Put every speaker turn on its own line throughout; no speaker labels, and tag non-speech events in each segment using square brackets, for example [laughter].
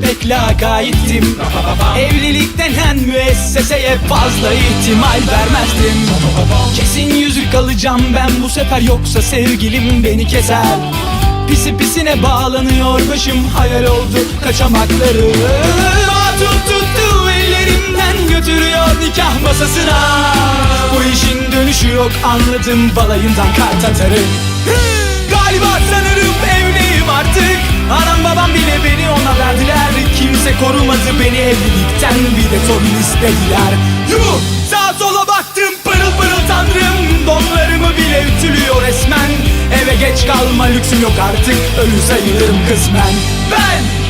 pek lakayttim Evlilik denen müesseseye fazla ihtimal vermezdim. Kesin yüzük alacağım ben bu sefer yoksa sevgilim beni keser. Pisi pisine bağlanıyor başım hayal oldu kaçamakları. Hatun tuttu ellerimden götürüyor nikah masasına. Bu işin dönüşü yok anladım balayından kart atarım Bir de torun istediler Yuh! Sağa sola baktım pırıl pırıl tanrım. Donlarımı bile ütülüyor resmen. Eve geç kalma lüksüm yok artık Ölü sayılırım kısmen. Ben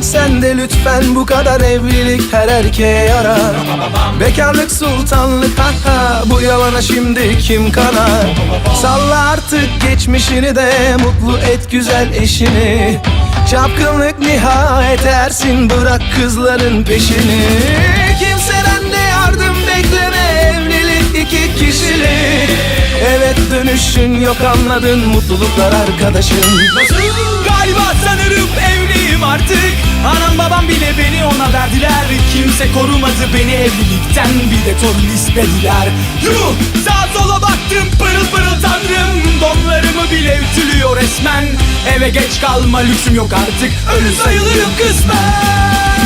genç sen de lütfen bu kadar evlilik her erkeğe yarar Bekarlık sultanlık ha ha bu yalana şimdi kim kanar Salla artık geçmişini de mutlu et güzel eşini. Çapkınlık nihayet ersin bırak kızların peşini dönüşün yok anladın mutluluklar arkadaşım
Galiba sanırım evliyim artık. Anam babam bile beni ona verdiler. Kimse korumadı beni evlilikten Bir de torun istediler. Yuh! Sağa sola baktım pırıl pırıl tanrım. Donlarımı bile ütülüyor resmen. Eve geç kalma lüksüm yok artık. Ölü sayılırım
Anasına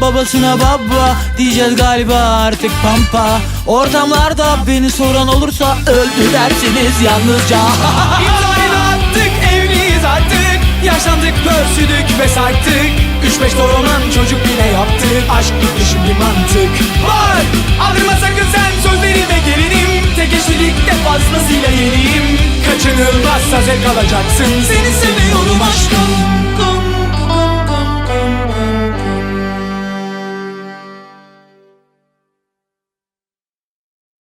babasına baba Diyeceğiz galiba artık pampa. Ortamlarda beni soran olursa Öldü dersiniz yalnızca. [laughs]
İmzayı attık evliyiz artık. Yaşlandık pörsüdük ve sarktık. Üç beş doğuran çocuk bile yaptık. Aşk gitti şimdi mantık. Var! Aldırma sakın sen sözlerime gelinim. Tek eşlilikte fazlasıyla yeniyim. Kaçınılmazsa zevk alacaksın. Seni seviyorum aşkım